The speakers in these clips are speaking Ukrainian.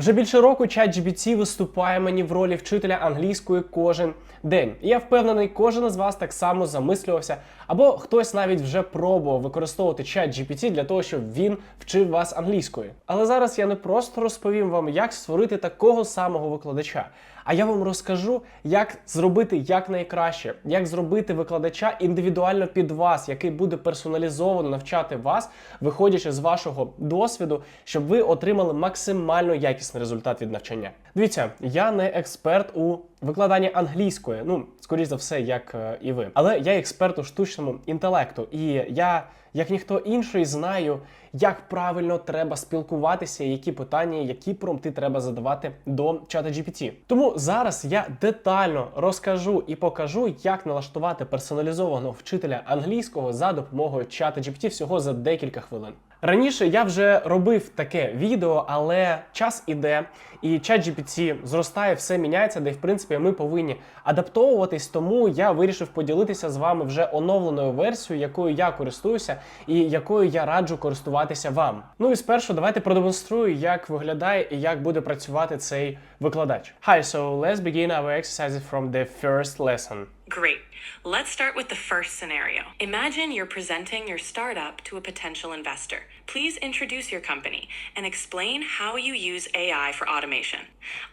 Вже більше року ChatGPT виступає мені в ролі вчителя англійської кожен день. І я впевнений, кожен із вас так само замислювався, або хтось навіть вже пробував використовувати ChatGPT для того, щоб він вчив вас англійської. Але зараз я не просто розповім вам, як створити такого самого викладача. А я вам розкажу, як зробити якнайкраще, як зробити викладача індивідуально під вас, який буде персоналізовано навчати вас, виходячи з вашого досвіду, щоб ви отримали максимально якісний результат від навчання. Дивіться, я не експерт у викладанні англійської, ну скоріш за все, як е, і ви, але я експерт у штучному інтелекту, і я, як ніхто інший, знаю, як правильно треба спілкуватися, які питання, які промпти треба задавати до чата GPT. Тому зараз я детально розкажу і покажу, як налаштувати персоналізованого вчителя англійського за допомогою чата GPT всього за декілька хвилин. Раніше я вже робив таке відео, але час іде, і чат GPT зростає, все міняється, де в принципі ми повинні адаптовуватись. Тому я вирішив поділитися з вами вже оновленою версією, якою я користуюся і якою я раджу користуватися вам. Ну і спершу давайте продемонструю, як виглядає і як буде працювати цей викладач. Hi, so let's begin our exercises from the first lesson. Great. Let's start with the first scenario. Imagine you're presenting your startup to a potential investor. Please introduce your company and explain how you use AI for automation.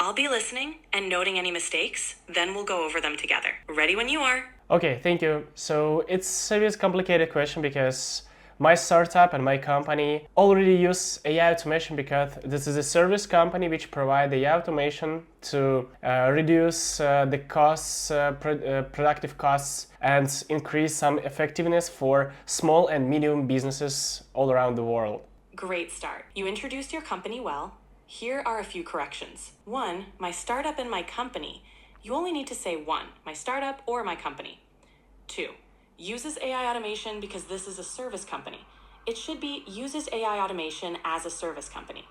I'll be listening and noting any mistakes, then we'll go over them together. Ready when you are. Okay, thank you. So it's a bit complicated question because my startup and my company already use AI automation because this is a service company which provide the automation to uh, reduce uh, the costs, uh, pro- uh, productive costs, and increase some effectiveness for small and medium businesses all around the world. Great start. You introduced your company well. Here are a few corrections. One, my startup and my company. You only need to say one, my startup or my company. Two, uses AI automation because this is a service company. It should be uses AI automation as a service company.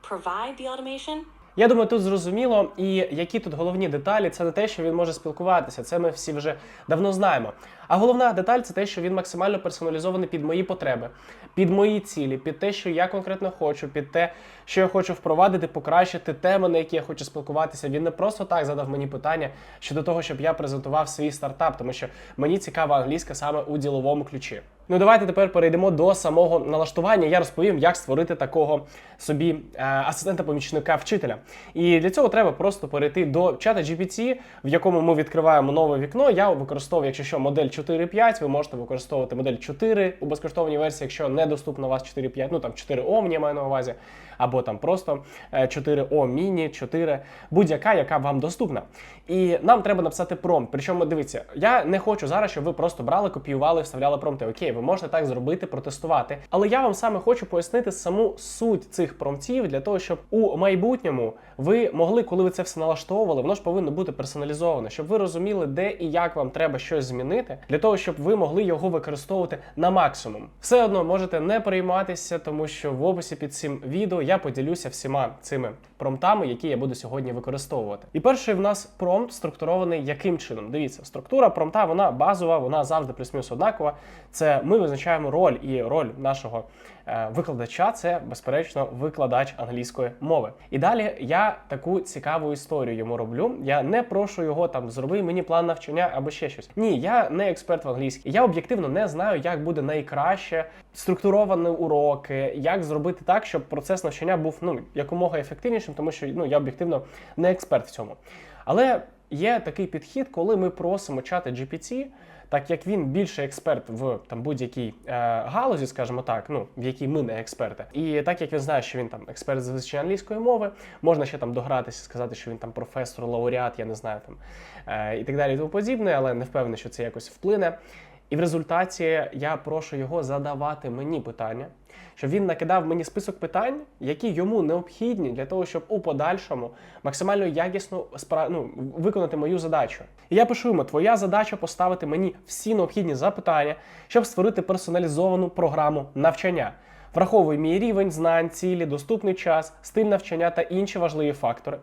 Provide the automation Я думаю, тут зрозуміло, і які тут головні деталі, це не те, що він може спілкуватися. Це ми всі вже давно знаємо. А головна деталь це те, що він максимально персоналізований під мої потреби, під мої цілі, під те, що я конкретно хочу, під те, що я хочу впровадити, покращити теми, на які я хочу спілкуватися. Він не просто так задав мені питання щодо того, щоб я презентував свій стартап, тому що мені цікава англійська саме у діловому ключі. Ну давайте тепер перейдемо до самого налаштування. Я розповім, як створити такого собі е, асистента-помічника вчителя. І для цього треба просто перейти до чата GPT, в якому ми відкриваємо нове вікно. Я використовую, якщо що, модель 4.5, ви можете використовувати модель 4 у безкоштовній версії, якщо недоступна у вас 4.5, ну там 4 Omni я маю на увазі, або там просто е, 4 O Mini, 4, будь-яка, яка вам доступна. І нам треба написати промпт. Причому дивіться, я не хочу зараз, щоб ви просто брали, копіювали, вставляли промпти. Окей, ви можете так зробити, протестувати. Але я вам саме хочу пояснити саму суть цих промптів для того, щоб у майбутньому ви могли, коли ви це все налаштовували, воно ж повинно бути персоналізоване, щоб ви розуміли, де і як вам треба щось змінити, для того, щоб ви могли його використовувати на максимум. Все одно можете не перейматися, тому що в описі під цим відео я поділюся всіма цими промптами, які я буду сьогодні використовувати. І перший в нас промпт структурований яким чином? Дивіться, структура промпта вона базова, вона завжди плюс-мінус однакова. Це ми визначаємо роль і роль нашого викладача це безперечно викладач англійської мови. І далі я таку цікаву історію йому роблю. Я не прошу його там зроби мені план навчання або ще щось. Ні, я не експерт в англійській. Я об'єктивно не знаю, як буде найкраще структуровані уроки, як зробити так, щоб процес навчання був ну якомога ефективнішим, тому що ну я об'єктивно не експерт в цьому. Але є такий підхід, коли ми просимо чати GPT, так як він більше експерт в там будь-якій е, галузі, скажімо так, ну в якій ми не експерти. І так як він знає, що він там експерт з вивчення англійської мови, можна ще там догратися, сказати, що він там професор, лауреат, я не знаю там е, і так далі, і тому подібне, але не впевнений, що це якось вплине. І в результаті я прошу його задавати мені питання, щоб він накидав мені список питань, які йому необхідні для того, щоб у подальшому максимально якісно спра... ну, виконати мою задачу. І я пишу йому, твоя задача поставити мені всі необхідні запитання, щоб створити персоналізовану програму навчання. Враховуй мій рівень знань, цілі, доступний час, стиль навчання та інші важливі фактори.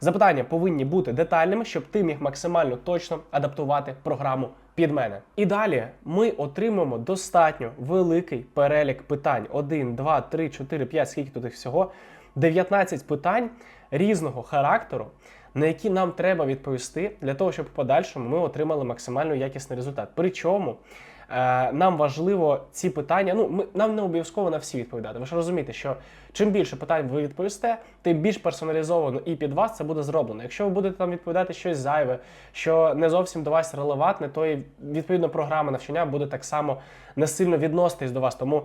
Запитання повинні бути детальними, щоб ти міг максимально точно адаптувати програму під мене. І далі ми отримаємо достатньо великий перелік питань: 1, 2, 3, 4, 5, скільки тут їх всього. 19 питань, різного характеру, на які нам треба відповісти для того, щоб в подальшому ми отримали максимально якісний результат. Причому нам важливо ці питання. Ну, ми нам не обов'язково на всі відповідати. Ви ж розумієте, що чим більше питань ви відповісте, тим більш персоналізовано і під вас це буде зроблено. Якщо ви будете там відповідати щось зайве, що не зовсім до вас релевантне, то і відповідно програма навчання буде так само не сильно відноситись до вас. Тому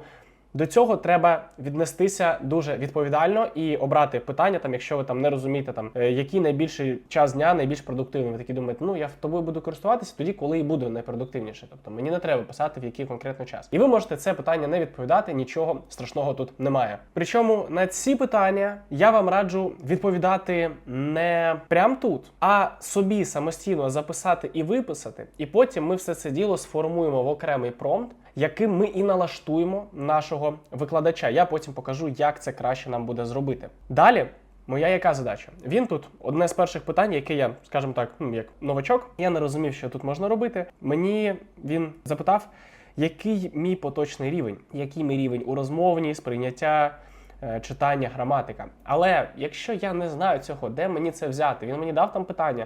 до цього треба віднестися дуже відповідально і обрати питання, там, якщо ви там не розумієте, там е, який найбільший час дня найбільш продуктивний. Ви такі думаєте, ну я тобою буду користуватися тоді, коли і буду найпродуктивніше. Тобто мені не треба писати в який конкретно час. І ви можете це питання не відповідати, нічого страшного тут немає. Причому на ці питання я вам раджу відповідати не прям тут, а собі самостійно записати і виписати, і потім ми все це діло сформуємо в окремий промпт, яким ми і налаштуємо нашого викладача. Я потім покажу, як це краще нам буде зробити. Далі. Моя яка задача? Він тут одне з перших питань, яке я, скажімо так, ну як новачок, я не розумів, що тут можна робити. Мені він запитав, який мій поточний рівень, який мій рівень у розмовній, сприйняття, е, читання, граматика. Але якщо я не знаю цього, де мені це взяти? Він мені дав там питання.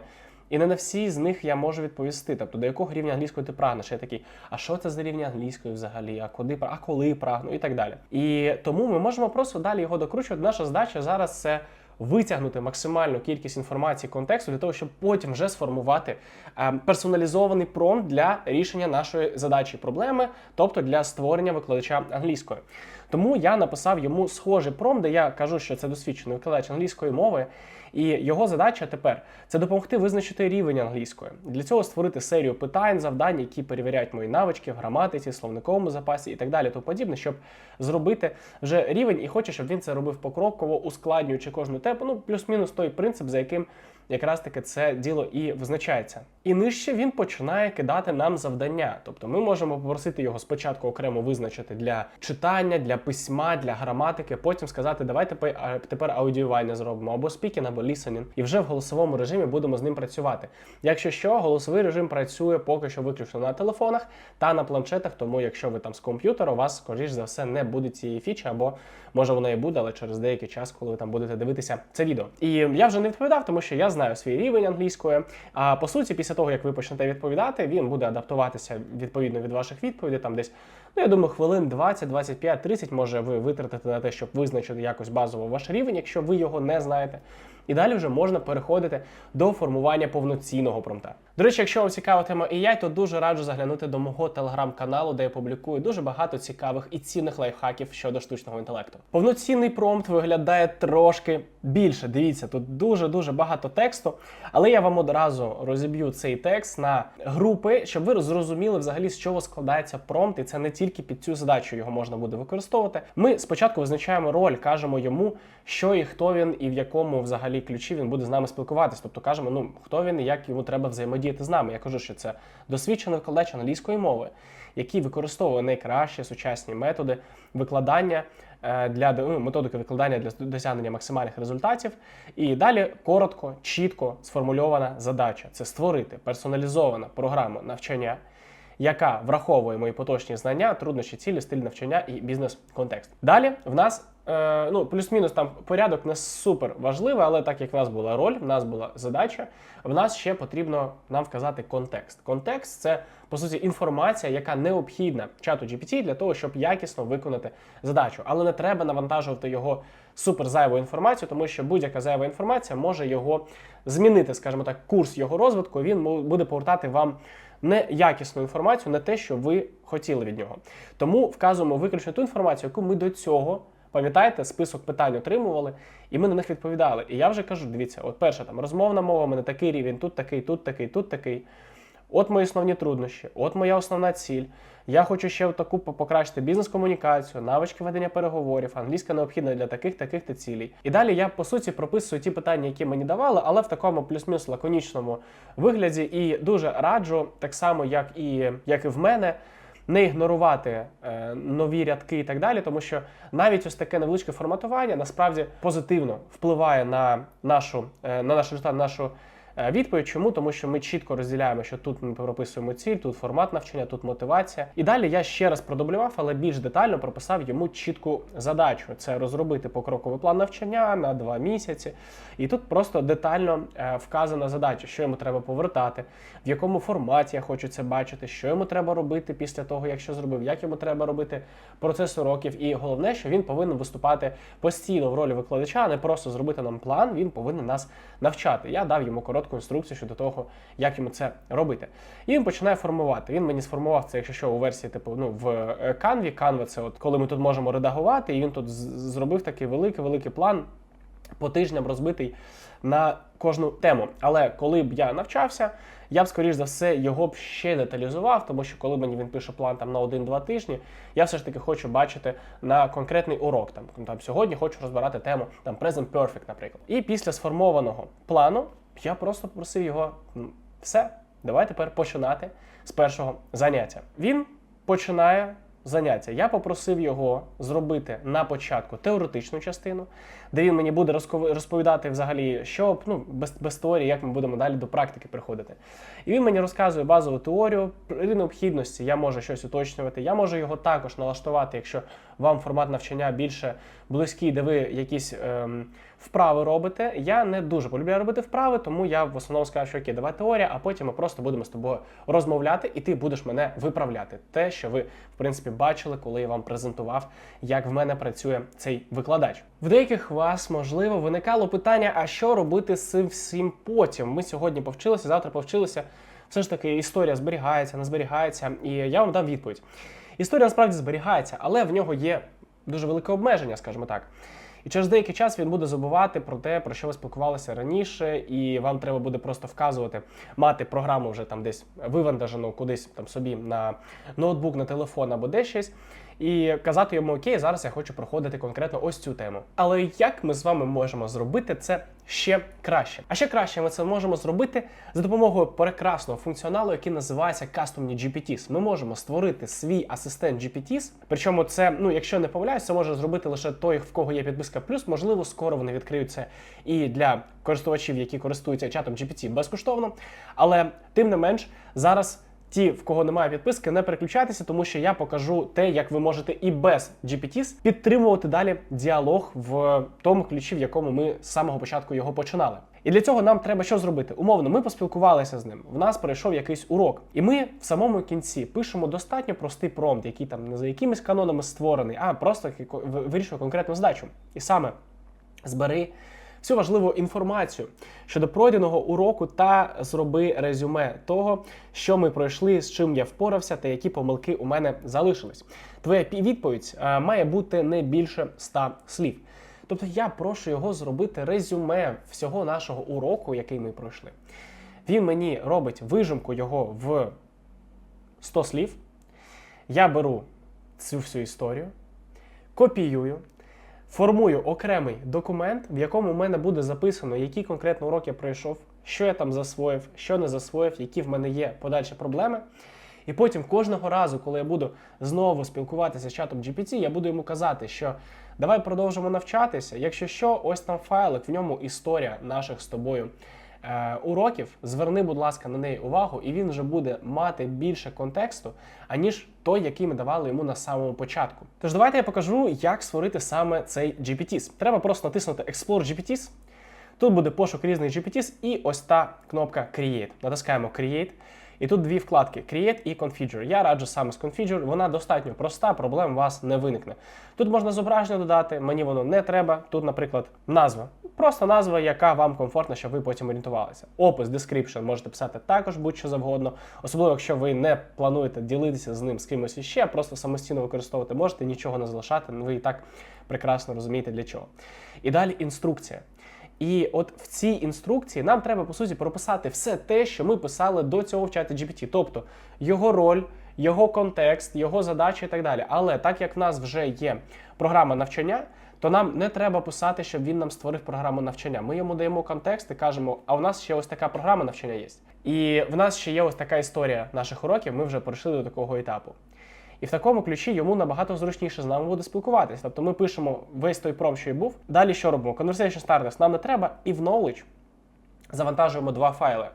І не на всі з них я можу відповісти. Тобто, до якого рівня англійської ти прагнеш? Я такий, а що це за рівня англійської взагалі? А куди а коли прагну? І так далі. І тому ми можемо просто далі його докручувати. Наша задача зараз це витягнути максимальну кількість інформації контексту для того, щоб потім вже сформувати е, персоналізований промпт для рішення нашої задачі проблеми, тобто для створення викладача англійської. Тому я написав йому схожий промпт, де я кажу, що це досвідчений викладач англійської мови. І його задача тепер це допомогти визначити рівень англійської. Для цього створити серію питань, завдань, які перевіряють мої навички в граматиці, словниковому запасі і так далі, тому подібне, щоб зробити вже рівень, і хоче, щоб він це робив покроково, ускладнюючи кожну тему. Ну, плюс-мінус той принцип, за яким якраз таки це діло і визначається. І нижче він починає кидати нам завдання. Тобто ми можемо попросити його спочатку окремо визначити для читання, для письма, для граматики, потім сказати, давайте тепер аудіювання зробимо або спікінг, або лісенінг. І вже в голосовому режимі будемо з ним працювати. Якщо що, голосовий режим працює поки що виключно на телефонах та на планшетах. Тому, якщо ви там з комп'ютера, у вас, скоріш за все, не буде цієї фічі, або може вона і буде, але через деякий час, коли ви там будете дивитися це відео. І я вже не відповідав, тому що я знаю свій рівень англійської. А по суті, після того, як ви почнете відповідати, він буде адаптуватися відповідно від ваших відповідей. Там десь, ну я думаю, хвилин 20, 25, 30 може ви витратите на те, щоб визначити якось базово ваш рівень, якщо ви його не знаєте. І далі вже можна переходити до формування повноцінного промпта. До речі, якщо вам цікава тема AI, то дуже раджу заглянути до мого телеграм-каналу, де я публікую дуже багато цікавих і цінних лайфхаків щодо штучного інтелекту. Повноцінний промпт виглядає трошки більше. Дивіться, тут дуже дуже багато тексту, але я вам одразу розіб'ю цей текст на групи, щоб ви зрозуміли взагалі з чого складається промпт, і це не тільки під цю задачу його можна буде використовувати. Ми спочатку визначаємо роль, кажемо йому, що і хто він, і в якому взагалі ключі він буде з нами спілкуватись. Тобто кажемо, ну хто він і як йому треба взаємодіяти з нами. Я кажу, що це досвідчений викладач англійської мови, який використовує найкращі сучасні методи викладання е, для ну, методики викладання для досягнення максимальних результатів. І далі коротко, чітко сформульована задача це створити персоналізована програма навчання. Яка враховує мої поточні знання, труднощі, цілі, стиль навчання і бізнес-контекст. Далі в нас е, ну плюс-мінус там порядок не супер важливий, але так як в нас була роль, в нас була задача, в нас ще потрібно нам вказати контекст. Контекст це по суті інформація, яка необхідна чату GPT для того, щоб якісно виконати задачу. Але не треба навантажувати його супер зайвою інформацією, тому що будь-яка зайва інформація може його змінити, скажімо так, курс його розвитку. Він буде повертати вам неякісну інформацію, не те, що ви хотіли від нього. Тому вказуємо виключно ту інформацію, яку ми до цього. Пам'ятаєте, список питань отримували, і ми на них відповідали. І я вже кажу: дивіться, от перша там розмовна мова, у мене такий рівень, тут такий, тут такий, тут такий. От мої основні труднощі, от моя основна ціль. Я хочу ще таку покращити бізнес-комунікацію, навички ведення переговорів, англійська необхідна для таких, таких та цілей. І далі я по суті прописую ті питання, які мені давали, але в такому плюс-мінус лаконічному вигляді. І дуже раджу, так само як і як і в мене. Не ігнорувати е, нові рядки і так далі, тому що навіть ось таке невеличке форматування насправді позитивно впливає на нашу е, на наш результат, нашу відповідь. Чому? Тому що ми чітко розділяємо, що тут ми прописуємо ціль, тут формат навчання, тут мотивація. І далі я ще раз продублював, але більш детально прописав йому чітку задачу: це розробити покроковий план навчання на два місяці. І тут просто детально е, вказана задача, що йому треба повертати, в якому форматі я хочу це бачити, що йому треба робити після того, якщо зробив, як йому треба робити процес уроків. І головне, що він повинен виступати постійно в ролі викладача, а не просто зробити нам план. Він повинен нас навчати. Я дав йому коротку інструкцію щодо того, як йому це робити. І він починає формувати. Він мені сформував це, якщо що, у версії, типу, ну в е, Canva. Canva – це от коли ми тут можемо редагувати, і він тут зробив такий великий великий план по тижням розбитий на кожну тему. Але коли б я навчався, я б, скоріш за все, його б ще деталізував, тому що коли мені він пише план там на 1-2 тижні, я все ж таки хочу бачити на конкретний урок. Там, там сьогодні хочу розбирати тему там Present Perfect, наприклад. І після сформованого плану я просто попросив його все, давай тепер починати з першого заняття. Він починає заняття. Я попросив його зробити на початку теоретичну частину, де він мені буде розповідати взагалі, що ну, без, без теорії, як ми будемо далі до практики приходити. І він мені розказує базову теорію. При необхідності я можу щось уточнювати. Я можу його також налаштувати, якщо вам формат навчання більше близький, де ви якісь ем, вправи робите. Я не дуже полюбляю робити вправи, тому я в основному скажу, що окей, давай теорія, а потім ми просто будемо з тобою розмовляти, і ти будеш мене виправляти. Те, що ви, в принципі, бачили, коли я вам презентував, як в мене працює цей викладач. В деяких вас можливо виникало питання: а що робити з всім потім? Ми сьогодні повчилися, завтра повчилися. Все ж таки, історія зберігається, не зберігається, і я вам дам відповідь. Історія насправді зберігається, але в нього є дуже велике обмеження, скажімо так. І через деякий час він буде забувати про те, про що ви спілкувалися раніше, і вам треба буде просто вказувати, мати програму вже там десь вивантажену кудись там собі на ноутбук, на телефон або де щось, і казати йому: Окей, зараз я хочу проходити конкретно ось цю тему. Але як ми з вами можемо зробити це ще краще? А ще краще ми це можемо зробити за допомогою прекрасного функціоналу, який називається Customні GPTs. Ми можемо створити свій асистент GPTs. Причому це, ну якщо не помиляюсь, це може зробити лише той, в кого є підписка плюс. Можливо, скоро вони відкриються і для користувачів, які користуються чатом GPT безкоштовно. Але тим не менш, зараз. Ті, в кого немає підписки, не переключайтеся, тому що я покажу те, як ви можете і без GPTs підтримувати далі діалог в тому ключі, в якому ми з самого початку його починали. І для цього нам треба що зробити? Умовно, ми поспілкувалися з ним. В нас пройшов якийсь урок, і ми в самому кінці пишемо достатньо простий промпт, який там не за якимись канонами створений, а просто вирішує конкретну задачу. І саме збери всю важливу інформацію щодо пройденого уроку та зроби резюме того, що ми пройшли, з чим я впорався та які помилки у мене залишились. Твоя відповідь е, має бути не більше 100 слів. Тобто я прошу його зробити резюме всього нашого уроку, який ми пройшли. Він мені робить вижимку його в 100 слів. Я беру цю всю історію, копіюю, формую окремий документ, в якому в мене буде записано, який конкретно урок я пройшов, що я там засвоїв, що не засвоїв, які в мене є подальші проблеми. І потім кожного разу, коли я буду знову спілкуватися з чатом GPT, я буду йому казати, що давай продовжимо навчатися. Якщо що, ось там файлик, в ньому історія наших з тобою уроків. Зверни, будь ласка, на неї увагу, і він вже буде мати більше контексту, аніж той, який ми давали йому на самому початку. Тож давайте я покажу, як створити саме цей GPTs. Треба просто натиснути Explore GPTs. Тут буде пошук різних GPTs і ось та кнопка Create. Натискаємо Create. І тут дві вкладки Create і Configure. Я раджу саме з Configure, вона достатньо проста, проблем у вас не виникне. Тут можна зображення додати, мені воно не треба. Тут, наприклад, назва. Просто назва, яка вам комфортна, щоб ви потім орієнтувалися. Опис, description можете писати також будь-що завгодно, особливо якщо ви не плануєте ділитися з ним з кимось іще, просто самостійно використовувати можете, нічого не залишати. Ви і так прекрасно розумієте для чого. І далі інструкція. І от в цій інструкції нам треба по суті прописати все те, що ми писали до цього в чаті GPT, тобто його роль, його контекст, його задачі і так далі. Але так як в нас вже є програма навчання, то нам не треба писати, щоб він нам створив програму навчання. Ми йому даємо контекст і кажемо, а у нас ще ось така програма навчання є. І в нас ще є ось така історія наших уроків. Ми вже пройшли до такого етапу. І в такому ключі йому набагато зручніше з нами буде спілкуватися. Тобто ми пишемо весь той пром, що і був. Далі що робимо? Conversation starters нам не треба, і в knowledge завантажуємо два файли.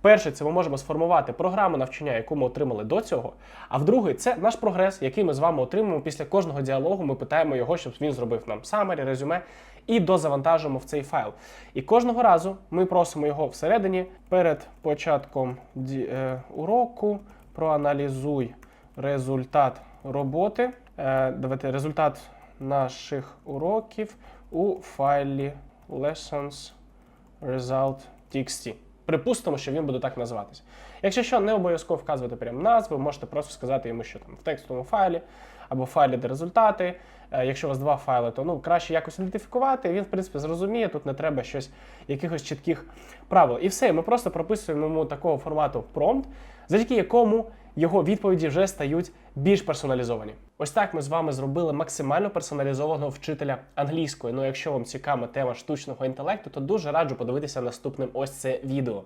Перший це ми можемо сформувати програму навчання, яку ми отримали до цього. А в другий це наш прогрес, який ми з вами отримуємо після кожного діалогу. Ми питаємо його, щоб він зробив нам summary, резюме і дозавантажуємо в цей файл. І кожного разу ми просимо його всередині перед початком е, уроку. Проаналізуй результат роботи. Е, давайте результат наших уроків у файлі lessons result txt. Припустимо, що він буде так називатися. Якщо що, не обов'язково вказувати прямо назву, можете просто сказати йому, що там в текстовому файлі або в файлі, де результати. Е, Якщо у вас два файли, то ну краще якось ідентифікувати. Він, в принципі, зрозуміє. Тут не треба щось, якихось чітких правил. І все, ми просто прописуємо йому такого формату промпт, завдяки якому його відповіді вже стають більш персоналізовані. Ось так ми з вами зробили максимально персоналізованого вчителя англійської. Ну, якщо вам цікава тема штучного інтелекту, то дуже раджу подивитися наступним ось це відео.